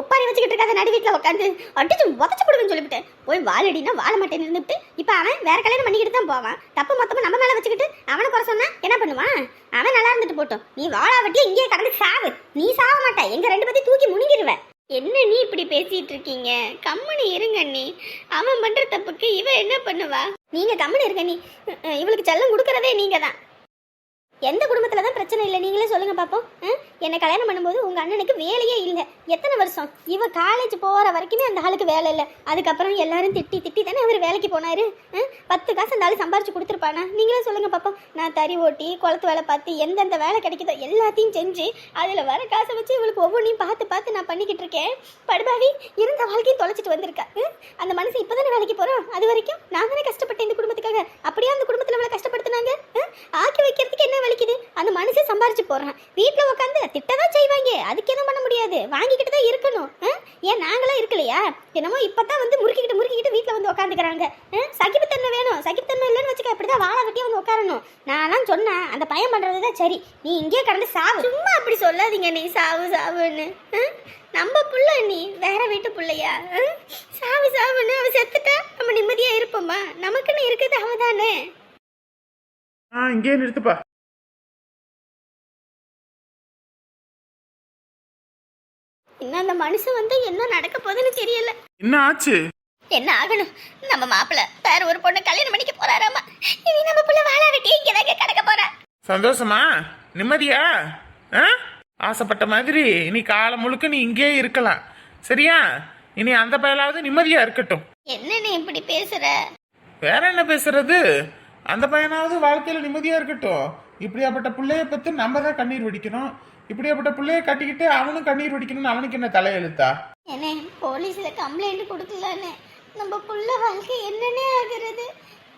ஒப்பாரி வச்சுக்கிட்டு இருக்காத நடு வீட்டில் உட்காந்து அடிச்சு உதச்சு கொடுங்கன்னு சொல்லிவிட்டேன் போய் வாழடினா வாழ மாட்டேன்னு இருந்துட்டு இப்போ அவன் வேற கல்யாணம் பண்ணிக்கிட்டு தான் போவான். தப்பு மொத்தமாக நம்ம மேலே வச்சுக்கிட்டு அவனை குறை சொன்னா என்ன பண்ணுவான்? அவன் நல்லா இருந்துட்டு போட்டோம். நீ வாழா வாழாவட்டியே இங்கேயே கடந்து சாவு. நீ சாவ மாட்டா. எங்க ரெண்டு பேத்தையும் தூக்கி முழுங்கிருவ என்ன நீ இப்படி பேசிட்டு இருக்கீங்க? கம்முனு இருங்க நீ அவன் பண்ற தப்புக்கு இவ என்ன பண்ணுவா? நீங்க கம்மனு இருங்க நீ இவளுக்கு செல்லம் கொடுக்கறதே நீங்க தான் எந்த குடும்பத்துல தான் பிரச்சனை இல்லை? நீங்களே சொல்லுங்க பாப்போம். என்னை கல்யாணம் பண்ணும்போது உங்கள் அண்ணனுக்கு வேலையே இல்லை. எத்தனை வருஷம்? இவ காலேஜ் போகிற வரைக்குமே அந்த ஆளுக்கு வேலை இல்லை. அதுக்கப்புறம் எல்லாரும் திட்டி திட்டி தானே அவர் வேலைக்கு போனாரு? பத்து காசு அந்த ஆள் சம்பாரிச்சு கொடுத்துருப்பானா? நீங்களே சொல்லுங்கள் பாப்பா நான் தறி ஓட்டி குளத்து வேலை பார்த்து எந்தெந்த வேலை கிடைக்குதோ எல்லாத்தையும் செஞ்சு அதில் வர காசை வச்சு இவளுக்கு ஒவ்வொன்றையும் பார்த்து பார்த்து நான் பண்ணிக்கிட்டு இருக்கேன். படுபாவி இருந்த வாழ்க்கையை தொலைச்சிட்டு வந்திருக்கா. அந்த அந்த மனுஷன் இப்போதானே வேலைக்கு போகிறோம் அது வரைக்கும் நான் தானே கஷ்டப்பட்டேன் இந்த குடும்பத்துக்காக. அப்படியே அந்த குடும்பத்தில் அவளை கஷ்டப்படுத்தினாங்க? ஆக்கி வைக்கிறதுக்கு என்ன வலிக்குது? அந்த மனுஷன் சம்பாரிச்சு போகிறான் வீட்டில் உட்காந்து திட்டதான் செய்வாங்க. அதுக்கு எதுவும் பண்ண முடியாது? வாங்கிக்கிட்டு தான் இருக்கணும் ஏன் நாங்களாம் இருக்கலையா? என்னமோ இப்பதான் வந்து முறுக்கிக்கிட்டு முறுக்கிக்கிட்டு வீட்டில் வந்து உட்காந்துக்கிறாங்க சகிப்புத்தன்மை வேணும். சகிப்புத்தன்மை இல்லைன்னு வச்சுக்க அப்படிதான் வாழை வெட்டியே வந்து உட்காரணும் நான்லாம் சொன்னேன் அந்த பையன் பண்ணுறது தான் சரி. நீ இங்கேயே கடந்து சாவு. சும்மா அப்படி சொல்லாதீங்க நீ சாவு சாவுன்னு. நம்ம புள்ள நீ வேற வீட்டு பிள்ளையா? சாவு சாவுன்னு அவன் செத்துட்டா நம்ம நிம்மதியா இருப்போமா? நமக்குன்னு இருக்கிறது அவதானே. ஆ இங்கே நிறுத்துப்பா. இன்னும் அந்த மனுஷன் வந்து என்ன நடக்க போகுதுன்னு தெரியல. என்ன ஆச்சு? என்ன ஆகணும்? நம்ம மாப்பிள்ள வேற ஒரு பொண்ணு கல்யாணம் பண்ணிக்க போறாராமா? இனி நம்ம புள்ள வாழ வெட்டி இங்கதாங்க கிடக்க போறா. சந்தோஷமா? நிம்மதியா? ஆ? ஆசைப்பட்ட மாதிரி இனி காலம் முழுக்க நீ இங்கே இருக்கலாம். சரியா? இனி அந்த பயலாவது நிம்மதியா இருக்கட்டும். என்ன நீ இப்படி பேசுற? வேற என்ன பேசுறது? அந்த பையனாவது வாழ்க்கையில நிம்மதியா இருக்கட்டும். இப்படியாப்பட்ட பிள்ளைய பத்தி நம்ம தான் கண்ணீர் வடிக்கணும். இப்படியாப்பட்ட பிள்ளைய கட்டிக்கிட்டு அவனும் கண்ணீர் வடிக்கணும்னு அவனுக்கு என்ன தலையெழுத்தா? என்ன போலீஸ்ல கம்ப்ளைண்ட் கொடுக்கலான்னு நம்ம புள்ள வாழ்க்கை என்னன்னே ஆகுறது?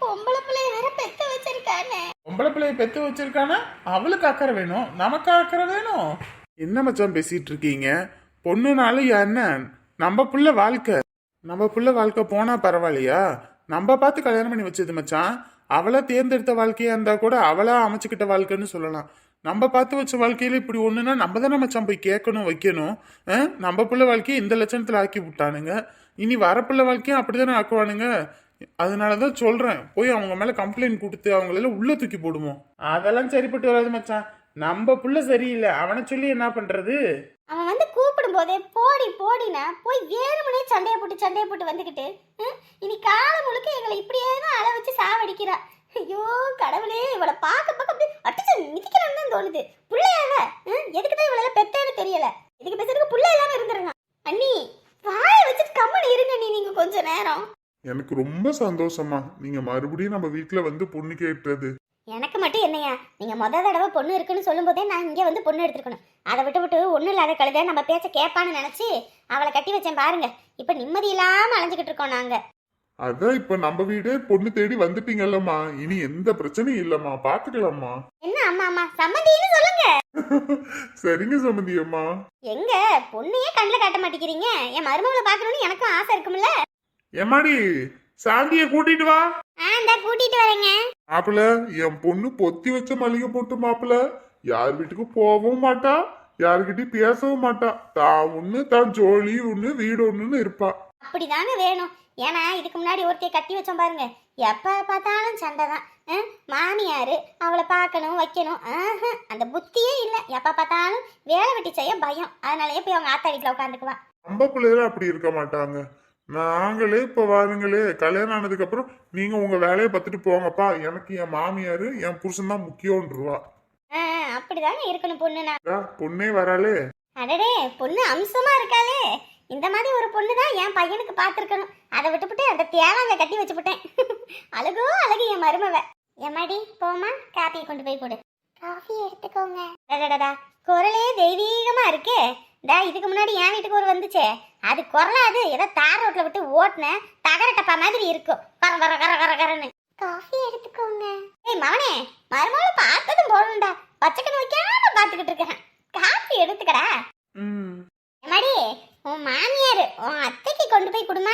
பொம்பளை பிள்ளைய வேற பெத்து வச்சிருக்கானே. பொம்பளை பிள்ளைய பெத்து வச்சிருக்கானா? அவளுக்கு அக்கறை வேணும். நமக்கு அக்கறை வேணும். என்ன மச்சான் பேசிட்டு இருக்கீங்க? பொண்ணுனாலும் என்ன? நம்ம புள்ள வாழ்க்கை. நம்ம புள்ள வாழ்க்கை போனா பரவாயில்லையா? நம்ம பார்த்து கல்யாணம் பண்ணி வச்சது மச்சான். அவளா தேர்ந்தெடுத்த வாழ்க்கையா இருந்தா கூட அவளா அமைச்சுக்கிட்ட வாழ்க்கைன்னு சொல்லலாம். நம்ம பார்த்து வச்ச வாழ்க்கையில இப்படி ஒண்ணுன்னா நம்ம தானே மச்சான் போய் கேட்கணும் வைக்கணும். நம்ம பிள்ளை வாழ்க்கையை இந்த லட்சணத்துல ஆக்கி விட்டானுங்க. இனி வரப்புள்ள வாழ்க்கையும் அப்படித்தானே ஆக்குவானுங்க? அதனாலதான் சொல்றேன் போய் அவங்க மேல கம்ப்ளைண்ட் கொடுத்து அவங்களெல்லாம் உள்ள தூக்கி போடுவோம். அதெல்லாம் சரிப்பட்டு வராது மச்சான். நம்ம புள்ள சரியில்லை அவனை சொல்லி என்ன பண்றது? அவன் வந்து கூப்பிடும் போதே போடி போடினா போய் வேணுமனே சண்டையை போட்டு சண்டையை போட்டு வந்துக்கிட்டு இனி காலம் முழுக்க எங்களை இப்படியே தான் அழ வச்சு சாவடிக்கிறான் ஐயோ கடவுளே இவளை பார்க்க பார்க்க அப்படியே அடிச்சு மிதிக்கிறான்னு தான் தோணுது. புள்ளையாவ எதுக்கு தான் இவளெல்லாம் பெத்தேன்னு தெரியல. இதுக்கு பேசுறதுக்கு புள்ள இல்லாம இருந்துருங்க. அண்ணி வாயை வச்சுட்டு கம்மனு இருங்க நீ நீங்க கொஞ்ச நேரம். எனக்கு ரொம்ப சந்தோஷமா நீங்க மறுபடியும் நம்ம வீட்ல வந்து பொண்ணு கேட்டது. எனக்கு மட்டும் என்னையா? நீங்க முத தடவை பொண்ணு இருக்குன்னு சொல்லும்போதே நான் இங்கே வந்து பொண்ணு எடுத்துருக்கணும். அதை விட்டு விட்டு ஒன்றும் இல்லாத கழுத நம்ம பேச்ச கேட்பான்னு நினச்சி அவளை கட்டி வச்சேன் பாருங்க. இப்போ நிம்மதி இல்லாமல் அலைஞ்சிக்கிட்டு இருக்கோம் நாங்கள் அதான் இப்ப நம்ம வீடே பொண்ணு தேடி வந்துட்டீங்கல்லம்மா. இனி எந்த பிரச்சனையும் இல்லம்மா. பாத்துக்கலாம்மா. என்ன அம்மா அம்மா? சம்மந்தின்னு சொல்லுங்க. சரிங்க சம்மந்தி அம்மா. எங்க? பொண்ணையே கண்ணில் காட்ட மாட்டேங்கிறீங்க. என் மருமகளை பார்க்கணும்னு எனக்கும் ஆசை இருக்கும்ல. ஏமாடி சாந்திய கூட்டிட்டு வா. ஆ இந்த கூட்டிட்டு வரேங்க. மாப்பிள என் பொண்ணு பொத்தி வச்ச மல்லிகை போட்டு மாப்பிள. யார் வீட்டுக்கு போகவும் மாட்டா யாருக்கிட்டையும் பேசவும் மாட்டா. தான் ஒண்ணு தான் ஜோலி ஒண்ணு வீடு ஒண்ணுன்னு இருப்பா. அப்படிதாங்க வேணும். ஏன்னா இதுக்கு முன்னாடி ஒருத்தைய கட்டி வச்சோம் பாருங்க. எப்ப பார்த்தாலும் சண்டை தான். மாமியாரு அவளை பார்க்கணும் வைக்கணும். அந்த புத்தியே இல்லை. எப்ப பார்த்தாலும் வேலை வெட்டி செய்ய பயம். அதனாலயே போய் அவங்க ஆத்தா வீட்டில் உட்காந்துக்குவா. நம்ம பிள்ளைகள் அப்படி இருக்க மாட்டாங்க. நாங்களே இப்ப வாருங்களே கல்யாணம் ஆனதுக்கு அப்புறம் நீங்க உங்க வேலையை பார்த்துட்டு போங்கப்பா. எனக்கு என் மாமியாரு என் புருஷன் தான் முக்கியம்ன்றவா. அப்படிதாங்க இருக்கணும் பொண்ணுனா பொண்ணே வராளே. அடடே பொண்ணு அம்சமா இருக்காளே. இந்த மாதிரி ஒரு பொண்ணு தான் என் பையனுக்கு பார்த்துருக்கணும். அதை விட்டுப்புட்டு அந்த தேவாங்க கட்டி வச்சுப்புட்டேன். அழகோ அழகு என் மருமவ. எம்மாடி போமா காப்பியை கொண்டு போய் கொடு காஃபி எடுத்துக்கோங்க. டடடடா குரலே தெய்வீகமா இருக்கே. டா இதுக்கு முன்னாடி என் வீட்டுக்கு ஒரு வந்துச்சே. அது குரலாது. ஏதோ தார் ரோட்ல விட்டு ஓட்டுன தகர டப்பா மாதிரி இருக்கும். கர கர கர கர கரன்னு. காஃபி எடுத்துக்கோங்க. ஏய் மவனே மருமகளை பார்த்ததும் போகணும்டா பச்சைக்கண் வைக்காம பார்த்துக்கிட்டு இருக்கேன். காஃபி எடுத்துக்கடா. ம். எம்மாடி உன் மாமியார் உன் அத்தைக்கு கொண்டு போய் கொடுமா.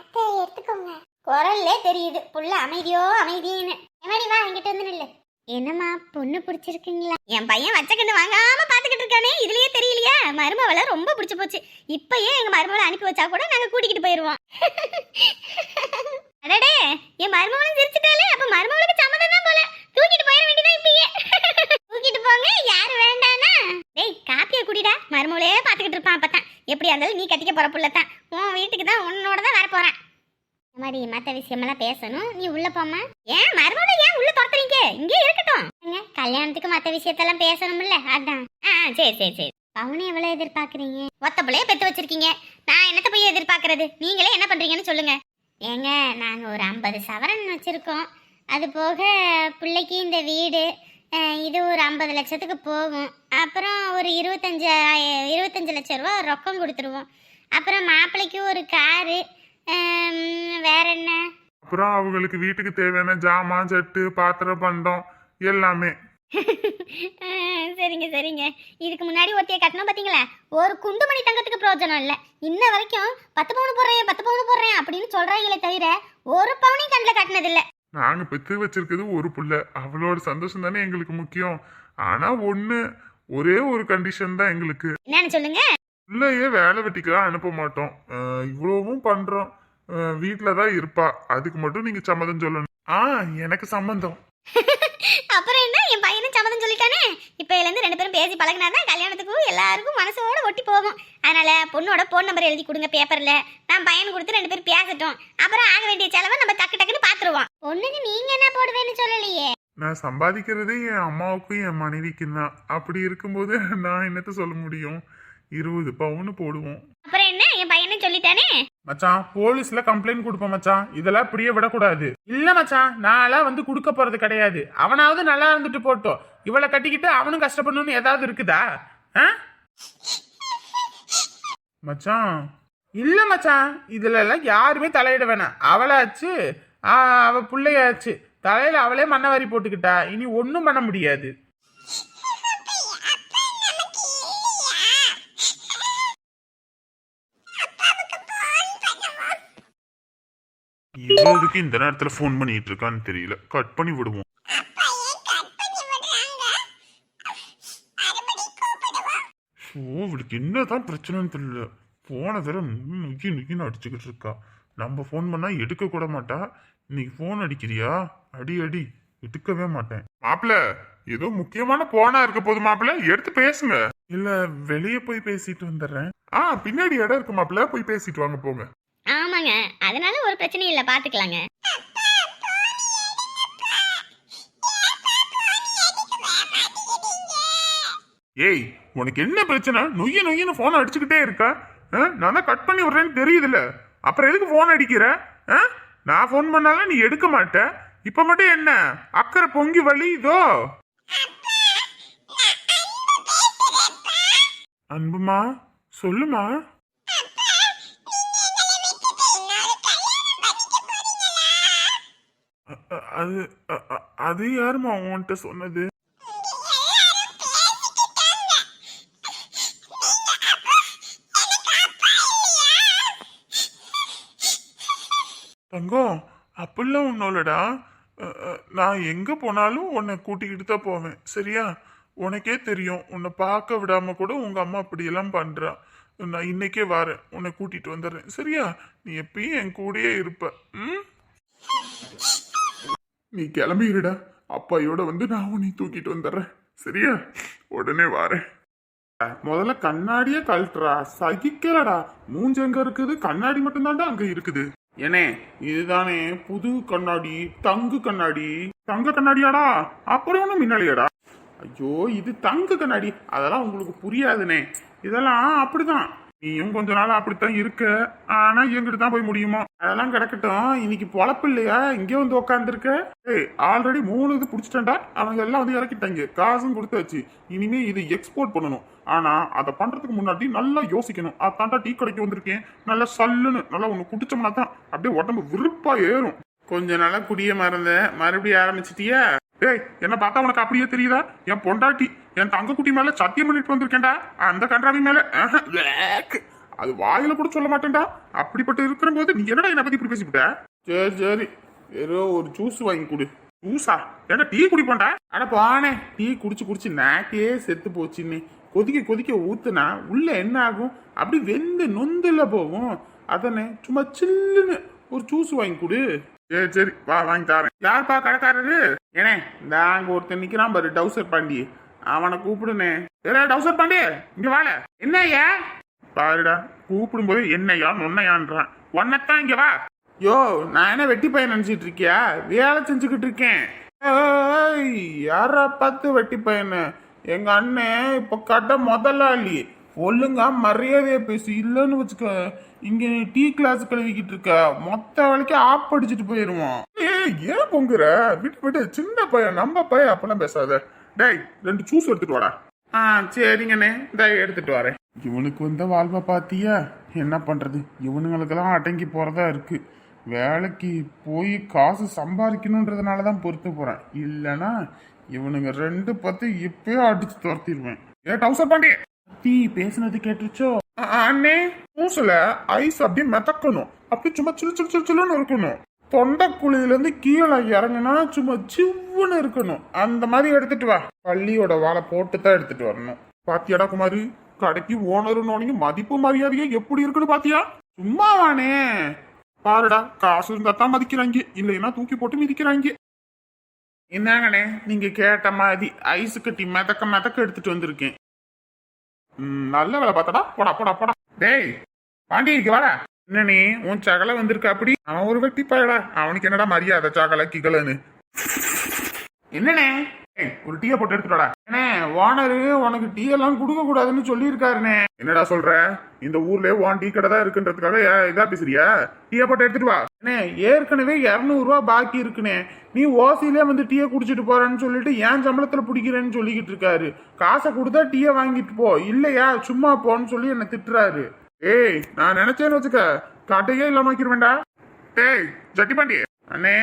அத்தை எடுத்துக்கோங்க. குரல்லே தெரியுது. புள்ள அமைதியோ அமைதியேன்னு. எமடி வா என்கிட்ட வந்து நில்லு. என்னம்மா பொண்ணு பிடிச்சிருக்குங்களா? என் பையன் வச்ச கண்டு வாங்காம பாத்துக்கிட்டு இருக்கானே. இதுலயே தெரியலையா? மருமவள ரொம்ப பிடிச்சு போச்சு. இப்பயே எங்க மருமகளை அனுப்பி வச்சா கூட நாங்க கூட்டிக்கிட்டு போயிருவோம். அடடே என் மருமவளும் சிரிச்சுட்டாலே அப்ப மருமவளுக்கு சம்மதம் தான் போல. தூக்கிட்டு போயிட வேண்டியதான் இப்பயே? தூக்கிட்டு போங்க யாரு வேண்டானா? டேய் காப்பியை குடிடா. மருமகளே பாத்துக்கிட்டு இருப்பான் அப்பதான் எப்படியா இருந்தாலும் நீ கட்டிக்க போற புள்ளத்தான். உன் வீட்டுக்கு தான் உன்னோட தான் வர போறேன் இந்த மாதிரி மற்ற விஷயமெல்லாம் பேசணும். நீ உள்ள போமா ஏன் மருமூல ஏன் உள்ள துரத்துறீங்க? இங்கே இருக்கட்டும். கல்யாணத்துக்கு மற்ற விஷயத்தெல்லாம் பேசணும்ல அதான். ஆ சரி சரி சரி. பவுனை எவ்வளவு எதிர்பார்க்கறீங்க? ஒத்த பிள்ளைய பெத்து வச்சிருக்கீங்க. நான் என்னத்த போய் எதிர்பார்க்கறது? நீங்களே என்ன பண்றீங்கன்னு சொல்லுங்க. ஏங்க நாங்க ஒரு ஐம்பது சவரன் வச்சிருக்கோம். அது போக பிள்ளைக்கு இந்த வீடு இது ஒரு ஐம்பது லட்சத்துக்கு போகும். அப்புறம் ஒரு இருபத்தஞ்சு இருபத்தஞ்சு லட்ச ரூபா ரொக்கம் கொடுத்துருவோம். அப்புறம் மாப்பிள்ளைக்கு ஒரு காரு. வேற என்ன? அப்புறம் அவங்களுக்கு வீட்டுக்கு தேவையான ஜாமான் சட்டு பாத்திரம் பண்டம் எல்லாமே. சரிங்க சரிங்க. இதுக்கு முன்னாடி ஒருத்தைய கட்டணும் பாத்தீங்களா? ஒரு குண்டுமணி தங்கத்துக்கு பிரயோஜனம் இல்லை. இன்ன வரைக்கும் பத்து பவுன் போடுறேன் பத்து பவுன் போடுறேன் அப்படின்னு சொல்றாங்களே தவிர ஒரு பவுனையும் கண்ணில் கட்டினது இல்ல நாங்க பெத்து வச்சிருக்கிறது ஒரு புள்ள. அவளோட சந்தோஷம் தானே எங்களுக்கு முக்கியம். ஆனா ஒண்ணு ஒரே ஒரு கண்டிஷன் தான் எங்களுக்கு. என்னன்னு சொல்லுங்க. பிள்ளையே வேலை வெட்டிக்கலாம் அனுப்ப மாட்டோம். இவ்வளவும் பண்றோம். அஹ் வீட்ல தான் இருப்பா. அதுக்கு மட்டும் நீங்க சம்மதம் சொல்லணும். ஆ எனக்கு சம்மந்தம். அப்புறம் என்ன? என் பையனும் சம்மதம் சொல்லிட்டானே? இப்போ இருந்து ரெண்டு பேரும் பேசி பழகினாதான் கல்யாணத்துக்கும் எல்லாருக்கும் மனசோட ஒட்டி போகும். அதனால பொண்ணோட ஃபோன் நம்பர் எழுதி கொடுங்க பேப்பர்ல நான் பையன் கொடுத்து ரெண்டு பேரும் பேசட்டும். அப்புறம் ஆக வேண்டிய செலவை நம்ம டக்கு டக்குன்னு பாத்துருவோம். பொண்ணுக்கு நீங்க என்ன போடுவேன்னு சொல்லலையே? நான் சம்பாதிக்கிறதே என் அம்மாவுக்கும் என் மனைவிக்கும் தான். அப்படி இருக்கும்போது நான் என்னத்த சொல்ல முடியும்? இருபது பவுன் போடுவோம். அப்புறம் என்ன? என் பையனும் சொல்லிட்டானே? மச்சான் போலீஸ்ல கம்ப்ளைண்ட் கொடுப்போம் மச்சான். இதெல்லாம் இப்படியே விடக்கூடாது. இல்ல மச்சான் நான்லாம் வந்து கொடுக்க போறது கிடையாது. அவனாவது நல்லா இருந்துட்டு போட்டோம். இவளை கட்டிக்கிட்டு அவனும் கஷ்டப்படணும்னு ஏதாவது இருக்குதா? ஆ? மச்சான். இல்ல மச்சான். இதுல எல்லாம் யாருமே தலையிட வேணாம். அவளாச்சு ஆ, அவ பிள்ளையாச்சு தலையில அவளே மண்ணவாரி போட்டுக்கிட்டா. இனி ஒன்றும் பண்ண முடியாது. இவருக்கு இந்த நேரத்துல ஃபோன் பண்ணிட்டு இருக்கான்னு தெரியல. கட் பண்ணி விடுவோம். ஓ இவளுக்கு என்னதான் பிரச்சனைன்னு தெரியல. போன தடவை நுக்கி நுக்கின்னு அடிச்சுக்கிட்டு இருக்கா. நம்ம ஃபோன் பண்ணா எடுக்க கூட மாட்டா. இன்னைக்கு ஃபோன் அடிக்கிறியா? அடி அடி எடுக்கவே மாட்டேன். மாப்பிள ஏதோ முக்கியமான போனா இருக்க போது மாப்பிள. எடுத்து பேசுங்க. இல்ல வெளியே போய் பேசிட்டு வந்துடுறேன். ஆ பின்னாடி இடம் இருக்கு மாப்பிள. போய் பேசிட்டு வாங்க போங்க. ஆமாங்க. அதனால ஒரு பிரச்சனையும் இல்லை பாத்துக்கலாங்க. ஏய் உனக்கு என்ன பிரச்சனை? நொய்ய நொய்யன்னு ஃபோனை அடிச்சுக்கிட்டே இருக்கா. ஆ? நான் தான் கட் பண்ணி விடுறேன்னு தெரியுதுல்ல. அப்புறம் எதுக்கு ஃபோன் அடிக்கிற? ஆ? நான் ஃபோன் பண்ணாலும் நீ எடுக்க மாட்டேன் இப்போ மட்டும் என்ன? அக்கறை பொங்கி வலி இதோ. அன்புமா சொல்லுமா. அது அது யாருமா உன்கிட்ட சொன்னது? தங்கம் அப்படிலாம் ஒன்றும்லடா நான் எங்கே போனாலும் உன்னை கூட்டிக்கிட்டு தான் போவேன் சரியா? உனக்கே தெரியும் உன்னை பார்க்க விடாமல் கூட உங்கள் அம்மா அப்படியெல்லாம் பண்ணுறா நான் இன்னைக்கே வரேன் உன்னை கூட்டிகிட்டு வந்துடுறேன் சரியா? நீ எப்பயும் என் கூடயே இருப்ப ம்? நீ கிளம்பிடுடா. அப்பாயோட வந்து நான் உன்னை தூக்கிட்டு வந்துடுறேன் சரியா? உடனே வரேன். முதல்ல கண்ணாடியே கழட்டுறா. சகிக்கலடா. மூஞ்சங்க இருக்குது? கண்ணாடி மட்டும்தான்டா அங்கே இருக்குது. ஏனே இதுதானே புது கண்ணாடி தங்கு கண்ணாடி. தங்க கண்ணாடியாடா? அப்புறம் ஒன்றும் முன்னாடியாடா ஐயோ இது தங்க கண்ணாடி. அதெல்லாம் உங்களுக்கு புரியாதுனே. இதெல்லாம் அப்படிதான். நீயும் கொஞ்ச நாள் அப்படித்தான் இருக்க. ஆனா எங்கிட்ட தான் போய் முடியுமோ? அதெல்லாம் கிடக்கட்டும். இன்னைக்கு பொழப்பு இல்லையா? இங்கே வந்து உட்காந்துருக்க ஏய் ஆல்ரெடி மூணு இது பிடிச்சிட்டேன்டா. அவங்க எல்லாம் வந்து இறக்கிட்டாங்க. காசும் கொடுத்தாச்சு. இனிமே இது எக்ஸ்போர்ட் பண்ணணும். ஆனா அதை பண்றதுக்கு முன்னாடி நல்லா யோசிக்கணும். அதான்டா டீ கடைக்கு வந்திருக்கேன். நல்லா சல்லுன்னு நல்லா ஒன்று குடிச்சோம்னா தான் அப்படியே உடம்பு விருப்பா ஏறும். கொஞ்ச நாளா குடிய மறந்த மறுபடியும் ஆரம்பிச்சிட்டியா? ஏய் என்ன பார்த்தா உனக்கு அப்படியே தெரியுதா? என் பொண்டாட்டி. என் தங்க குட்டி மேல சத்தியம் பண்ணிட்டு வந்திருக்கேன்டா. அந்த கன்றாவி மேல. அது வாயில கூட சொல்ல மாட்டேன்டா. அப்படிப்பட்ட இருக்கிற போது நீ என்னடா என்ன பத்தி இப்படி பேசிவிட்ட சரி சரி. ஏதோ ஒரு ஜூஸ் வாங்கி கொடு. ஜூஸா ஏன்னா டீ குடிப்போண்டா அட பானே. டீ குடிச்சு குடிச்சு நாக்கே செத்து போச்சுன்னு. கொதிக்க கொதிக்க ஊத்துனா உள்ள என்ன ஆகும்? அப்படி வெந்து நொந்துல போகும். அதனே சும்மா சில்லுன்னு ஒரு ஜூஸ் வாங்கி கொடு. சரி சரி. வா வாங்கி தரேன். யார்ப்பா கடைக்காரரு? ஏனே இந்த அங்க ஒருத்தன் நிக்கிறான் பாரு டவுசர் பாண்டி அவனை கூப்பிடுனே ஏடா டவுசர் பாண்டி இங்க வாழ என்னய்யா? பாருடா கூப்பிடும் போது என்னையா நொன்னையான்றான் உன்னைத்தான் இங்க வா. யோ நான் என்ன வெட்டி பையன் நினைச்சிட்டு இருக்கியா வேலை செஞ்சுக்கிட்டு இருக்கேன். யாரா பார்த்து வெட்டி பையனு? எங்க அண்ணன் இப்ப கட்ட முதலாளி. ஒழுங்கா மரியாதையா பேசு. இல்லைன்னு வச்சுக்க இங்க நீ டீ கிளாஸ் கழுவிக்கிட்டு இருக்க. மொத்த வேலைக்கு ஆப் அடிச்சிட்டு போயிருவோம் ஏன் பொங்குற? விட்டு விட்டு சின்ன பையன் நம்ம பையன் அப்பெல்லாம் பேசாத. டேய் ரெண்டு ஜூஸ் எடுத்துட்டு வாடா. ஆ சரிங்கண்ணே. இந்த எடுத்துட்டு வரேன். இவனுக்கு வந்த வாழ்வை பாத்தியா என்ன பண்றது? இவனுங்களுக்கெல்லாம் அடங்கி போறதா இருக்கு. வேலைக்கு போய் காசு சம்பாதிக்கணுன்றதுனால தான் பொறுத்து போறேன். இல்லைன்னா இவனுங்க ரெண்டு பத்து இப்பயே அடிச்சு துரத்திடுவேன் ஏ டவுசர் பாண்டி. தீ பேசுனது கேட்டுச்சோ அண்ணே. மூசுல ஐஸ் அப்படியே மிதக்கணும். அப்படி சும்மா சிலு சிலு சிலு சிலுன்னு இருக்கணும். தொண்டைக்குழியிலேருந்து கீழே இறங்குனா சும்மா சிவ்வுன்னு இருக்கணும். அந்த மாதிரி எடுத்துட்டு வா. பள்ளியோட வாழை போட்டு தான் எடுத்துட்டு வரணும். பாத்தியாடா குமாரி? கடைக்கு ஓனருன்னு மதிப்பு மரியாதையே எப்படி இருக்குன்னு பாத்தியா? சும்மா வானே பாருடா காசு இருந்தா தான் மதிக்கிறாங்க. இல்லைன்னா தூக்கி போட்டு மிதிக்கிறாங்க. என்னங்கண்ணே நீங்க கேட்ட மாதிரி ஐஸ் கட்டி மிதக்க மிதக்க எடுத்துட்டு வந்திருக்கேன். ம், நல்ல வேலை பார்த்தடா. போடா போடா போடா. டேய் பாண்டி இங்க வாடா. என்னனே உன் சகலை வந்திருக்கா அப்படி? அவன் ஒரு வெட்டி பாயடா. அவனுக்கு என்னடா மரியாதை சகலை கிகலன்னு என்னண்ணே? ஒரு டீயை போட்டு எடுத்துடா அண்ணே ஓனரு உனக்கு டீ எல்லாம் கொடுக்க கூடாதுன்னு சொல்லியிருக்காருண்ணே. என்னடா சொல்ற? இந்த ஊர்லயே ஓன் டீ கடை தான் இருக்குன்றதுக்காக ஏ- இதா பேசுறியா? டீயை போட்டு எடுத்துட்டு வா. அண்ணே ஏற்கனவே இருநூறு ரூபா பாக்கி இருக்குண்ணே. நீ ஓசிலே வந்து டீயை குடிச்சிட்டு போறேன்னு சொல்லிட்டு ஏன் சம்பளத்துல பிடிக்கிறேன்னு சொல்லிக்கிட்டு இருக்காரு. காசை கொடுத்தா டீயை வாங்கிட்டு போ. இல்லையா சும்மா போன்னு சொல்லி என்ன திட்டுறாரு. ஏய் நான் நினைச்சேன்னு வச்சுக்க கட்டையே இல்லாம வைக்கிறவேண்டா டேய் ஜட்டி பாண்டி அண்ணே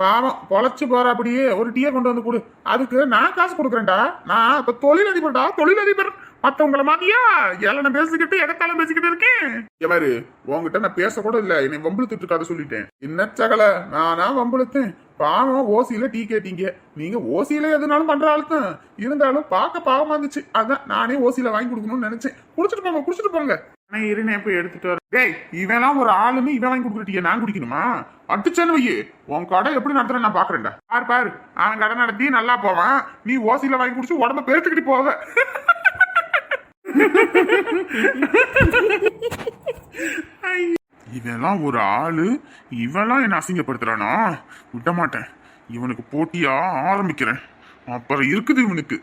பாவம் பொழைச்சு போற அப்படியே ஒரு டீயை கொண்டு வந்து கொடு. அதுக்கு நான் காசு கொடுக்குறேன்டா. நான் இப்ப தொழிலதிபர்டா தொழிலதிபர். மத்தவங்கள மாதிரியா எல்லாம் நான் பேசிக்கிட்டு எகத்தாலும் பேசிக்கிட்டு இருக்கேன். எவாரு உங்ககிட்ட நான் பேச கூட இல்ல. என்னை வம்புழுத்துட்டு இருக்காத சொல்லிட்டேன். என்ன சகல நானா வம்புழுத்தேன். பாவம் ஓசியில டீ கேட்டீங்க. நீங்க ஓசியில எதுனாலும் பண்ற ஆளு இருந்தாலும் பார்க்க பாவமா இருந்துச்சு. அதான் நானே ஓசியில வாங்கி கொடுக்கணும்னு நினைச்சேன். குடிச்சிட்டு போங்க குடிச்சிட்டு போங்க. ஆனா இருனே போய் எடுத்துட்டு வர. டேய் இவெல்லாம் ஒரு ஆளுமே இவன் வாங்கி கொடுக்குற நான் குடிக்கணுமா? அடிச்சேன்னு வையே. உன் கடை எப்படி நடத்துறேன் நான் பாக்குறேன்டா. பாரு பாரு. அவன் கடை நடத்தி நல்லா போவான். நீ ஓசியில வாங்கி குடிச்சு உடம்ப பெருத்துக்கிட்டு போவ. இவெல்லாம் ஒரு ஆளு. இவெல்லாம் என்ன அசிங்கப்படுத்துறானா? விட மாட்டேன் இவனுக்கு போட்டியா ஆரம்பிக்கிறேன். அப்புறம் இருக்குது இவனுக்கு.